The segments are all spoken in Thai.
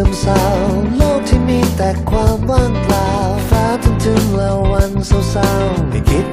ึมเศร้าโลกที่มีแต่ความว่างเปล่าฟ้าทึมๆแล้ววันเศร้าๆไม่คิด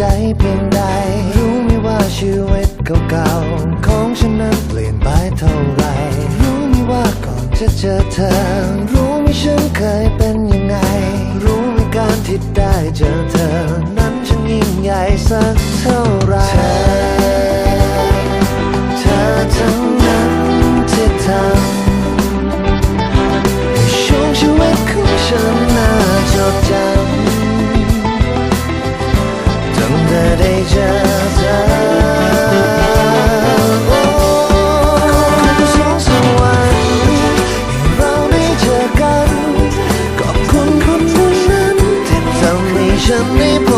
จเพียงใด รู้ไม่ว่าชีวิตเก่าๆของฉันนั้นเปลี่ยนไปเท่าไร รู้ไม่ว่าก่อนจะเจอเธอ รู้ไม่ฉันเคยเป็นยังไง รู้ไม่การที่ได้เจอเธอ นั้นฉันยิ่งใหญ่สักเท่าไร 牵你不。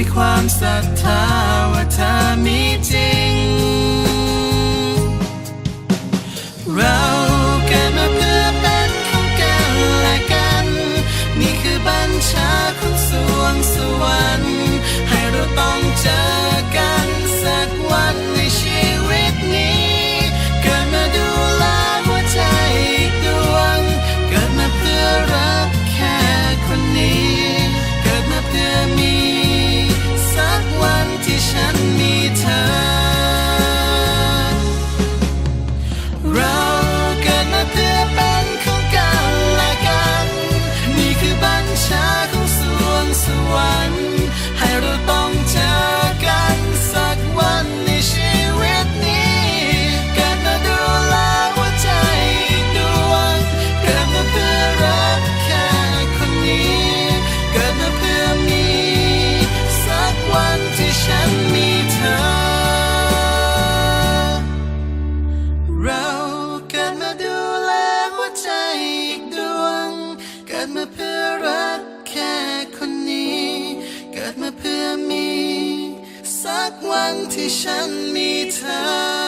ด้ยความศรัทธาว่าเธอมีจริง เราเกิดมาเพื่อเป็นของกันและกัน นี่คือบัญชาของสวงสวรรค์ให้เราต้อง วันที่ฉันมีเธอ